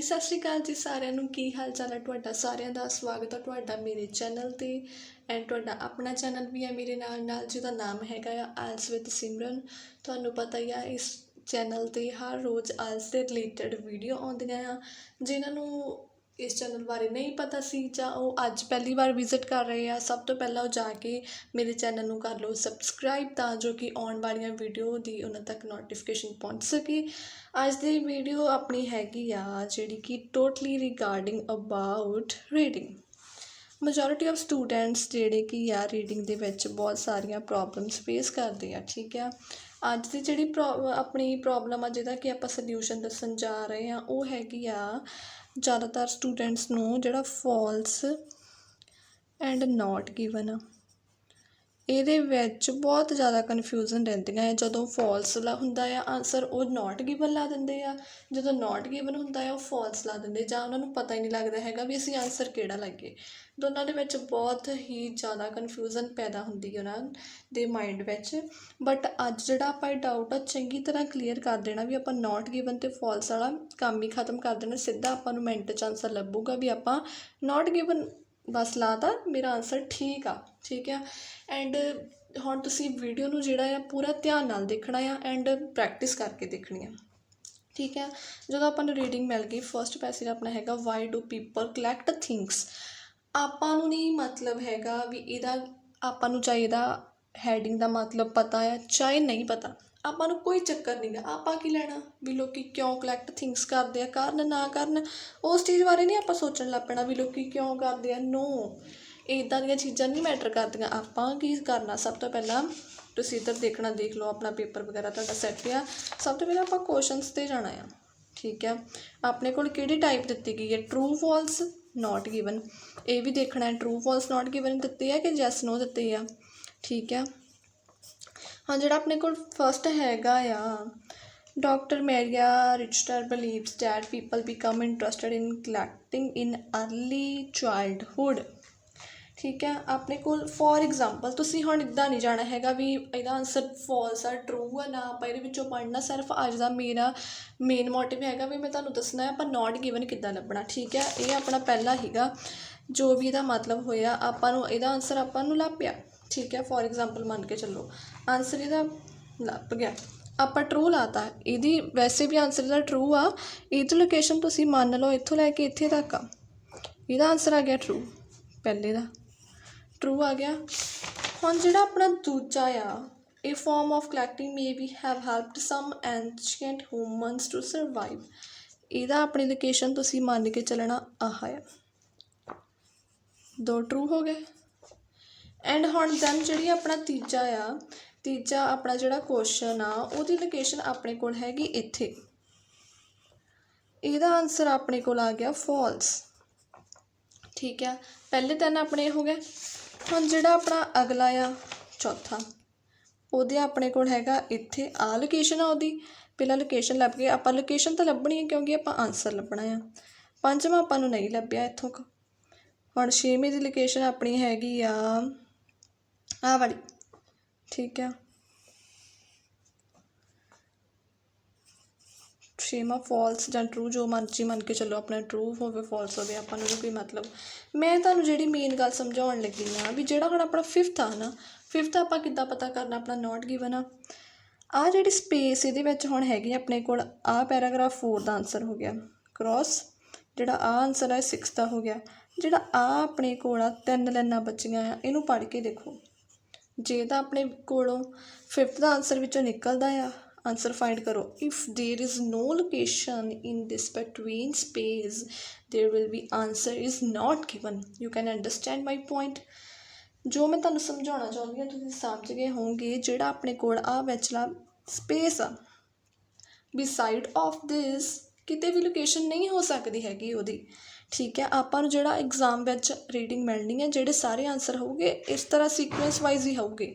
ਹਾਂਜੀ, ਸਤਿ ਸ਼੍ਰੀ ਅਕਾਲ ਜੀ ਸਾਰਿਆਂ ਨੂੰ। ਕੀ ਹਾਲ ਚਾਲ ਹੈ ਤੁਹਾਡਾ? ਸਾਰਿਆਂ ਦਾ ਸਵਾਗਤ ਹੈ ਤੁਹਾਡਾ ਮੇਰੇ ਚੈਨਲ ਤੇ। ਐਂਡ ਤੁਹਾਡਾ ਆਪਣਾ ਚੈਨਲ ਵੀ ਹੈ ਮੇਰੇ ਨਾਲ ਨਾਲ, ਜਿਹਦਾ ਨਾਮ ਹੈਗਾ ਆ ਆਲਸ ਵਿਦ ਸਿਮਰਨ। ਤੁਹਾਨੂੰ ਪਤਾ ਹੀ ਆ, ਇਸ ਚੈਨਲ ਤੇ ਹਰ ਰੋਜ਼ ਆਲਸ ਦੇ ਰਿਲੇਟਡ ਵੀਡੀਓ ਆਉਂਦੀਆਂ ਆ, ਜਿਨ੍ਹਾਂ ਨੂੰ ਇਸ ਚੈਨਲ ਬਾਰੇ ਨਹੀਂ ਪਤਾ ਸੀ ਜਾਂ ਉਹ ਅੱਜ ਪਹਿਲੀ ਵਾਰ ਵਿਜ਼ਿਟ ਕਰ ਰਹੇ ਆ, ਸਭ ਤੋਂ ਪਹਿਲਾਂ ਉਹ ਜਾ ਕੇ ਮੇਰੇ ਚੈਨਲ ਨੂੰ ਕਰ ਲਓ ਸਬਸਕ੍ਰਾਈਬ ਤਾਂ ਜੋ ਕਿ ਆਉਣ ਵਾਲੀਆਂ ਵੀਡੀਓ ਦੀ ਉਹਨਾਂ ਤੱਕ ਨੋਟੀਫਿਕੇਸ਼ਨ ਪਹੁੰਚ ਸਕੇ। ਅੱਜ ਦੀ ਵੀਡੀਓ ਆਪਣੀ ਹੈਗੀ ਆ ਜਿਹੜੀ ਕਿ totally regarding about reading majority of students ਜਿਹੜੇ ਕਿ ਆ ਰੀਡਿੰਗ ਦੇ ਵਿੱਚ ਬਹੁਤ ਸਾਰੀਆਂ ਪ੍ਰੋਬਲਮਸ ਫੇਸ ਕਰਦੇ ਆ, ਠੀਕ ਆ? ਅੱਜ ਦੀ ਜਿਹੜੀ ਪ੍ਰੋ- ਆਪਣੀ ਪ੍ਰੋਬਲਮ ਆ, ਜਿਹਦਾ ਕਿ ਆਪਾਂ ਸਲਿਊਸ਼ਨ ਦੱਸਣ ਜਾ ਰਹੇ ਹਾਂ ਉਹ ਹੈਗੀ ਆ ਜ਼ਿਆਦਾਤਰ ਸਟੂਡੈਂਟਸ ਨੂੰ ਜਿਹੜਾ ਫੋਲਸ ਐਂਡ ਨੋਟ ਗਿਵਨ ਇਹਦੇ ਵਿੱਚ ਬਹੁਤ ਜ਼ਿਆਦਾ ਕਨਫਿਊਜ਼ਨ ਰਹਿੰਦੀਆਂ ਹੈ। ਜਦੋਂ ਫੋਲਸ ਲਾ ਹੁੰਦਾ ਆ ਆਨਸਰ ਉਹ ਨੋਟ ਗਿਵਨ ਲਾ ਦਿੰਦੇ ਆ। ਜਦੋਂ ਨੋਟ ਗਿਵਨ ਹੁੰਦਾ ਆ, ਉਹ ਫੋਲਸ ਲਾ ਦਿੰਦੇ ਜਾਂ ਉਹਨਾਂ ਨੂੰ ਪਤਾ ਹੀ ਨਹੀਂ ਲੱਗਦਾ ਹੈਗਾ ਵੀ ਅਸੀਂ ਆਨਸਰ ਕਿਹੜਾ ਲਾਈਏ। ਦੋਨਾਂ ਦੇ ਵਿੱਚ ਬਹੁਤ ਹੀ ਜ਼ਿਆਦਾ ਕਨਫਿਊਜ਼ਨ ਪੈਦਾ ਹੁੰਦੀ ਹੈ ਉਹਨਾਂ ਦੇ ਮਾਈਂਡ ਵਿੱਚ। ਬਟ ਅੱਜ ਜਿਹੜਾ ਆਪਾਂ ਇਹ ਡਾਊਟ ਆ, ਚੰਗੀ ਤਰ੍ਹਾਂ ਕਲੀਅਰ ਕਰ ਦੇਣਾ ਵੀ ਆਪਾਂ ਨੋਟ ਗਿਵਨ ਤੇ ਫਾਲਸ ਵਾਲਾ ਕੰਮ ਹੀ ਖਤਮ ਕਰ ਦੇਣਾ। ਸਿੱਧਾ ਆਪਾਂ ਨੂੰ ਮਿੰਟ 'ਚ ਆਨਸਰ ਲੱਭੂਗਾ ਵੀ ਆਪਾਂ ਨੋਟ ਗਿਵਨ ਬਸ ਲਾਤਾ ਮੇਰਾ ਆਨਸਰ ਠੀਕ ਆ ਠੀਕ ਆ। ਐਂਡ ਹੁਣ ਤੁਸੀਂ ਵੀਡੀਓ ਨੂੰ ਜਿਹੜਾ ਆ, ਪੂਰਾ ਧਿਆਨ ਨਾਲ ਦੇਖਣਾ ਆ ਐਂਡ ਪ੍ਰੈਕਟਿਸ ਕਰਕੇ ਦੇਖਣੀ ਆ। ਠੀਕ ਹੈ ਜਦੋਂ ਆਪਾਂ ਨੂੰ ਰੀਡਿੰਗ ਮਿਲ ਗਈ ਫਰਸਟ ਪੈਸੇਜ ਆਪਣਾ ਹੈਗਾ why do people collect things ਆਪਾਂ ਨੂੰ ਨਹੀਂ ਮਤਲਬ ਹੈਗਾ ਵੀ ਇਹਦਾ, ਆਪਾਂ ਨੂੰ ਚਾਹੀਦਾ ਹੈਡਿੰਗ ਦਾ ਮਤਲਬ ਪਤਾ ਆ, ਚਾਹੇ ਨਹੀਂ ਪਤਾ। ਆਪਾਂ ਨੂੰ ਕੋਈ ਚੱਕਰ ਨਹੀਂਗਾ ਆਪਾਂ ਕੀ ਲੈਣਾ? ਵੀ ਲੋਕੀ ਕਿਉਂ ਕਲੈਕਟ ਥਿੰਗਸ ਕਰਦੇ ਆ? ਕਰਨ ਨਾ ਕਰਨ। ਉਸ ਚੀਜ਼ ਬਾਰੇ ਨਹੀਂ ਆਪਾਂ ਸੋਚਣ ਲੱਗ ਪੈਣਾ ਵੀ ਲੋਕੀ ਕਿਉਂ ਕਰਦੇ ਆ। ਨੋ ਇਦਾਂ ਦੀਆਂ ਚੀਜ਼ਾਂ ਨਹੀਂ ਮੈਟਰ ਕਰਦੀਆਂ। ਆਪਾਂ ਕੀ ਕਰਨਾ? ਸਭ ਤੋਂ ਪਹਿਲਾਂ ਤੁਸੀਂ ਇੱਧਰ ਦੇਖਣਾ, ਦੇਖ ਲਓ ਆਪਣਾ ਪੇਪਰ ਵਗੈਰਾ ਤੁਹਾਡਾ ਸੈੱਟ ਆ। ਸਭ ਤੋਂ ਪਹਿਲਾਂ ਆਪਾਂ ਕੁਐਸਚਨਸ ਤੇ ਜਾਣਾ ਆ। ਠੀਕ ਆ? ਆਪਣੇ ਕੋਲ ਕਿਹੜੀ ਟਾਈਪ ਦਿੱਤੀ ਗਈ ਹੈ? ਟਰੂ ਫਾਲਸ ਨਾਟ ਗਿਵਨ ਇਹ ਵੀ ਦੇਖਣਾ ਹੈ। ਟਰੂ ਫਾਲਸ ਨਾਟ ਗਿਵਨ ਦਿੱਤੇ ਆ ਕਿ ਜੈਸ ਨੋ ਦਿੱਤੇ ਆ? ਠੀਕ ਆ? ਹਾਂ, ਜਿਹੜਾ ਆਪਣੇ ਕੋਲ ਫਸਟ ਹੈਗਾ ਆ doctor Maria Richter believes that people become interested in collecting in early childhood. ਠੀਕ ਹੈ, ਆਪਣੇ ਕੋਲ ਫੋਰ ਐਗਜ਼ਾਮਪਲ ਤੁਸੀਂ ਹੁਣ ਇਦਾਂ ਨਹੀਂ ਜਾਣਾ ਹੈਗਾ ਵੀ ਇਹਦਾ ਆਨਸਰ ਫਾਲਸ ਆ ਟਰੂ ਆ, ਨਾ ਆਪਾਂ ਇਹਦੇ ਵਿੱਚੋਂ ਪੜ੍ਹਨਾ, ਸਿਰਫ ਅੱਜ ਦਾ ਮੇਰਾ ਮੇਨ ਮੋਟਿਵ ਹੈਗਾ ਵੀ ਮੈਂ ਤੁਹਾਨੂੰ ਦੱਸਣਾ ਹੈ ਆਪਾਂ ਨਾਟ ਗਿਵਨ ਕਿੱਦਾਂ ਲੱਭਣਾ। ਠੀਕ ਹੈ, ਇਹ ਆਪਣਾ ਪਹਿਲਾ ਹੀਗਾ ਜੋ ਵੀ ਇਹਦਾ ਮਤਲਬ ਹੋਇਆ, ਆਪਾਂ ਨੂੰ ਇਹਦਾ ਆਨਸਰ ਆਪਾਂ ਨੂੰ ਲੱਭ ਪਿਆ ਠੀਕ ਹੈ ਫੋਰ ਐਗਜ਼ਾਮਪਲ ਮੰਨ ਕੇ ਚੱਲੋ ਆਨਸਰ ਇਹਦਾ ਲੱਭ ਗਿਆ। ਆਪਾਂ ਟਰੂ ਲਾਤਾ ਇਹਦੀ ਵੈਸੇ ਵੀ ਆਨਸਰ ਦਾ ਟਰੂ ਆ। ਇਹਦੀ ਲੋਕੇਸ਼ਨ ਤੁਸੀਂ ਮੰਨ ਲਓ ਇੱਥੋਂ ਲੈ ਕੇ ਇੱਥੇ ਤੱਕ ਆ। ਇਹਦਾ ਆਨਸਰ ਆ ਗਿਆ ਟਰੂ ਪਹਿਲੇ ਦਾ। ਟਰੂ ਆ ਗਿਆ। ਹੁਣ ਜਿਹੜਾ ਆਪਣਾ ਦੂਜਾ ਆ a form of collecting maybe have helped some ancient humans to survive ਇਹਦਾ ਆਪਣੀ ਲੋਕੇਸ਼ਨ ਤੁਸੀਂ ਮੰਨ ਕੇ ਚੱਲਣਾ ਆਹ ਆ। ਦੋ ਟਰੂ ਹੋ ਗਏ। ਐਂਡ ਹੁਣ ਦੈਨ ਜਿਹੜੀ ਆਪਣਾ ਤੀਜਾ ਆ, ਤੀਜਾ ਆਪਣਾ ਜਿਹੜਾ ਕੁਐਸਚਨ ਆ, ਉਹਦੀ ਲੋਕੇਸ਼ਨ ਆਪਣੇ ਕੋਲ ਹੈਗੀ ਇੱਥੇ। ਇਹਦਾ ਆਨਸਰ ਆਪਣੇ ਕੋਲ ਆ ਗਿਆ ਫਾਲਸ ਠੀਕ ਆ? ਪਹਿਲੇ ਤਿੰਨ ਆਪਣੇ ਹੋ ਗਏ ਹੁਣ ਜਿਹੜਾ ਆਪਣਾ ਅਗਲਾ ਆ, ਚੌਥਾ, ਉਹਦੇ ਆਪਣੇ ਕੋਲ ਹੈਗਾ ਇੱਥੇ। ਆ ਲੋਕੇਸ਼ਨ ਆ ਉਹਦੀ। ਪਹਿਲਾਂ ਲੋਕੇਸ਼ਨ ਲੱਭ ਕੇ ਆਪਾਂ ਲੋਕੇਸ਼ਨ ਤਾਂ ਲੱਭਣੀ ਹੈ ਕਿਉਂਕਿ ਆਪਾਂ ਆਨਸਰ ਲੱਭਣਾ ਆ। ਪੰਜਵਾਂ ਆਪਾਂ ਨੂੰ ਨਹੀਂ ਲੱਭਿਆ ਇੱਥੋਂ ਕ। ਹੁਣ ਛੇਵੀਂ ਦੀ ਲੋਕੇਸ਼ਨ ਆਪਣੀ ਹੈਗੀ ਆ ਆਹ ਵਾਲੀ। ਠੀਕ ਆ ਛੇਵਾਂ ਫਾਲਸ ਜਾਂ ਟਰੂ ਜੋ ਮਰਜ਼ੀ ਮੰਨ ਕੇ ਚੱਲੋ, ਆਪਣਾ ਟਰੂ ਹੋਵੇ ਫਾਲਸ ਹੋਵੇ, ਆਪਾਂ ਨੂੰ ਵੀ ਕੋਈ ਮਤਲਬ। ਮੈਂ ਤੁਹਾਨੂੰ ਜਿਹੜੀ ਮੇਨ ਗੱਲ ਸਮਝਾਉਣ ਲੱਗੀ ਆ ਵੀ ਜਿਹੜਾ ਹੁਣ ਆਪਣਾ ਫਿਫਥ ਆ ਨਾ ਫਿਫਥ ਆਪਾਂ ਕਿੱਦਾਂ ਪਤਾ ਕਰਨਾ, ਆਪਣਾ ਨਾਟ ਗਿਵਨ ਆ। ਆ ਜਿਹੜੀ ਸਪੇਸ ਇਹਦੇ ਵਿੱਚ ਹੁਣ ਹੈਗੀ ਆਪਣੇ ਕੋਲ ਆ ਪੈਰਾਗ੍ਰਾਫ 4 ਦਾ ਆਨਸਰ ਹੋ ਗਿਆ। ਕ੍ਰਾਸ ਜਿਹੜਾ ਆ ਆਨਸਰ ਹੈ 6 ਦਾ ਹੋ ਗਿਆ। ਜਿਹੜਾ ਆ ਆਪਣੇ ਕੋਲ ਆ, ਤਿੰਨ ਲਾਈਨਾਂ ਬਚੀਆਂ ਆ, ਇਹਨੂੰ ਪੜ੍ਹ ਕੇ ਦੇਖੋ। ਜੇ ਤਾਂ ਆਪਣੇ ਕੋਲੋਂ ਫਿਫਥ ਦਾ ਆਨਸਰ ਵਿੱਚੋਂ ਨਿਕਲਦਾ ਆ ਆਨਸਰ ਫਾਈਂਡ ਕਰੋ if there is no location in this between space there will be answer is not given you can understand my point ਜੋ ਮੈਂ ਤੁਹਾਨੂੰ ਸਮਝਾਉਣਾ ਚਾਹੁੰਦੀ ਹਾਂ ਤੁਸੀਂ ਸਮਝ ਗਏ ਹੋਵੋਗੇ ਜਿਹੜਾ ਆਪਣੇ ਕੋਲ ਆ ਵਿਚਲਾ ਸਪੇਸ ਆ ਬਿਸਾਈਡ ਆਫ ਦਿਸ ਕਿਤੇ ਵੀ ਲੋਕੇਸ਼ਨ ਨਹੀਂ ਹੋ ਸਕਦੀ ਹੈਗੀ ਉਹਦੀ। ਠੀਕ ਹੈ, ਆਪਾਂ ਨੂੰ ਜਿਹੜਾ ਐਗਜ਼ਾਮ ਵਿੱਚ ਰੀਡਿੰਗ ਮਿਲਣੀ ਹੈ, ਜਿਹੜੇ ਸਾਰੇ ਆਨਸਰ ਹੋਊਗੇ, ਇਸ ਤਰ੍ਹਾਂ ਸੀਕੁਐਂਸ ਵਾਈਜ਼ ਹੀ ਹੋਊਗੇ।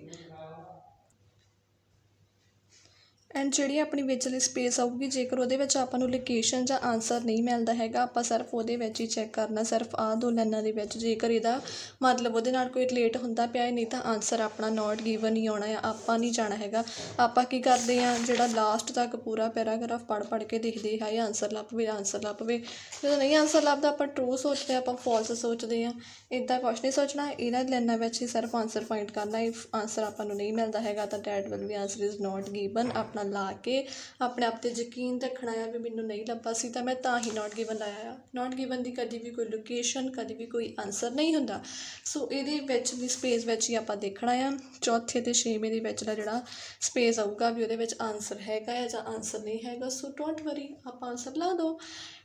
ਐਂਡ ਜਿਹੜੀ ਆਪਣੀ ਵਿਚਲੀ ਸਪੇਸ ਆਊਗੀ ਜੇਕਰ ਉਹਦੇ ਵਿੱਚ ਆਪਾਂ ਨੂੰ ਲੋਕੇਸ਼ਨ ਜਾਂ ਆਨਸਰ ਨਹੀਂ ਮਿਲਦਾ ਹੈਗਾ ਆਪਾਂ ਸਿਰਫ ਉਹਦੇ ਵਿੱਚ ਹੀ ਚੈੱਕ ਕਰਨਾ ਸਿਰਫ ਆਹ ਦੋ ਲਾਈਨਾਂ ਦੇ ਵਿੱਚ। ਜੇਕਰ ਇਹਦਾ ਮਤਲਬ ਉਹਦੇ ਨਾਲ ਕੋਈ ਰਿਲੇਟ ਹੁੰਦਾ ਪਿਆ ਹੈ, ਨਹੀਂ ਤਾਂ ਆਨਸਰ ਆਪਣਾ ਨਾਟ ਗਿਵਨ ਹੀ ਆਉਣਾ ਆ ਆਪਾਂ ਨਹੀਂ ਜਾਣਾ ਹੈਗਾ। ਆਪਾਂ ਕੀ ਕਰਦੇ ਆ ਜਿਹੜਾ ਲਾਸਟ ਤੱਕ ਪੂਰਾ ਪੈਰਾਗ੍ਰਾਫ ਪੜ੍ਹ ਪੜ੍ਹ ਕੇ ਦੇਖਦੇ ਹਾਂ ਇਹ ਆਨਸਰ ਲੱਭ ਪਵੇ ਆਨਸਰ ਲੱਭ ਪਵੇ ਜਦੋਂ ਨਹੀਂ ਆਨਸਰ ਲੱਭਦਾ ਆਪਾਂ ਟਰੂ ਸੋਚਦੇ ਹਾਂ, ਆਪਾਂ ਫਾਲਸ ਸੋਚਦੇ ਆ ਇਦਾਂ ਕੁਛ ਨਹੀਂ ਸੋਚਣਾ ਇਹਨਾਂ ਲਾਈਨਾਂ ਵਿੱਚ ਹੀ ਸਿਰਫ ਆਨਸਰ ਫਾਈਂਡ ਕਰਨਾ ਇਫ ਆਨਸਰ ਆਪਾਂ ਨੂੰ ਨਹੀਂ ਮਿਲਦਾ ਹੈਗਾ ਤਾਂ that will be answer is not given ਆਪਣਾ ਲਾ ਕੇ ਆਪਣੇ ਆਪ ਤੇ ਯਕੀਨ ਰੱਖਣਾ ਆ ਵੀ ਮੈਨੂੰ ਨਹੀਂ ਲੱਭਾ ਸੀ ਤਾਂ ਮੈਂ ਤਾਂ ਹੀ ਨੋਟ ਗਿਵਨ ਲਾਇਆ ਆ। ਨੋਟ ਗਿਵਨ ਦੀ ਕਦੀ ਵੀ ਕੋਈ ਲੋਕੇਸ਼ਨ ਕਦੀ ਵੀ ਕੋਈ ਆਨਸਰ ਨਹੀਂ ਹੁੰਦਾ। ਸੋ ਇਹਦੇ ਵਿੱਚ ਵੀ ਸਪੇਸ ਵਿੱਚ ਹੀ ਆਪਾਂ ਦੇਖਣਾ ਆ। ਚੌਥੇ ਤੇ ਛੇਵੇਂ ਦੇ ਵਿੱਚ ਦਾ ਜਿਹੜਾ ਸਪੇਸ ਆਊਗਾ ਵੀ ਉਹਦੇ ਵਿੱਚ ਆਨਸਰ ਹੈਗਾ ਆ ਜਾਂ ਆਨਸਰ ਨਹੀਂ ਹੈਗਾ। ਸੋ ਡੋਂਟ ਵਰੀ ਆਪਾਂ ਆਨਸਰ ਲਾ ਦਿਓ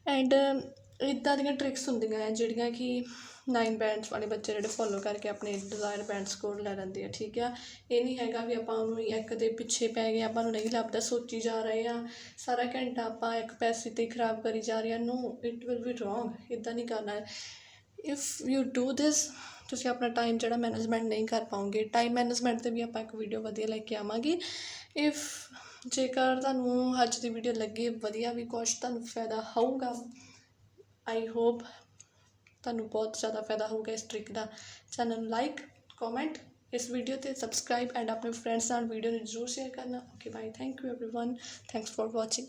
ਐਂਡ ਇੱਦਾਂ ਦੀਆਂ ਟ੍ਰਿਕਸ ਹੁੰਦੀਆਂ ਹੈ, ਜਿਹੜੀਆਂ ਕਿ ਨਾਈਨ ਬੈਂਡਸ ਵਾਲੇ ਬੱਚੇ ਜਿਹੜੇ ਫੋਲੋ ਕਰਕੇ ਆਪਣੇ ਡਿਜ਼ਾਇਰ ਬੈਂਡ ਸਕੋਰ ਲੈ ਲੈਂਦੇ ਆ, ਠੀਕ ਆ? ਇਹ ਨਹੀਂ ਹੈਗਾ ਵੀ ਆਪਾਂ ਉਹਨੂੰ ਇੱਕ ਦੇ ਪਿੱਛੇ ਪੈ ਗਏ, ਆਪਾਂ ਨੂੰ ਨਹੀਂ ਲੱਭਦਾ, ਸੋਚੀ ਜਾ ਰਹੇ ਆ, ਸਾਰਾ ਘੰਟਾ ਆਪਾਂ ਇੱਕ ਪੈਸੇ ਤੇ ਖਰਾਬ ਕਰੀ ਜਾ ਰਹੇ ਆ no it will be wrong ਇਦਾਂ ਨਹੀਂ ਕਰਨਾ। ਇਫ ਯੂ ਡੂ ਦਿਸ ਤੁਸੀਂ ਆਪਣਾ ਟਾਈਮ ਜਿਹੜਾ ਮੈਨੇਜਮੈਂਟ ਨਹੀਂ ਕਰ ਪਾਉਂਗੇ ਟਾਈਮ ਮੈਨੇਜਮੈਂਟ ਤੇ ਵੀ ਆਪਾਂ ਇੱਕ ਵੀਡੀਓ ਵਧੀਆ ਲੈ ਕੇ ਆਵਾਂਗੇ। ਇਫ ਜੇਕਰ ਤੁਹਾਨੂੰ ਅੱਜ ਦੀ ਵੀਡੀਓ ਲੱਗੇ, ਵਧੀਆ ਵੀ ਕੁਛ, ਤੁਹਾਨੂੰ ਫਾਇਦਾ ਹੋਊਗਾ। ਆਈ ਹੋਪ ਤੁਹਾਨੂੰ ਬਹੁਤ ਜ਼ਿਆਦਾ ਫਾਇਦਾ ਹੋਊਗਾ ਇਸ ਟ੍ਰਿਕ ਦਾ। ਚੈਨਲ ਲਾਈਕ ਕਮੈਂਟ ਇਸ ਵੀਡੀਓ ਤੇ ਸਬਸਕ੍ਰਾਈਬ ਐਂਡ ਆਪਣੇ ਫਰੈਂਡਸ ਨਾਲ ਵੀਡੀਓ ਨੂੰ ਜ਼ਰੂਰ ਸ਼ੇਅਰ ਕਰਨਾ। Okay bye thank you everyone thanks for watching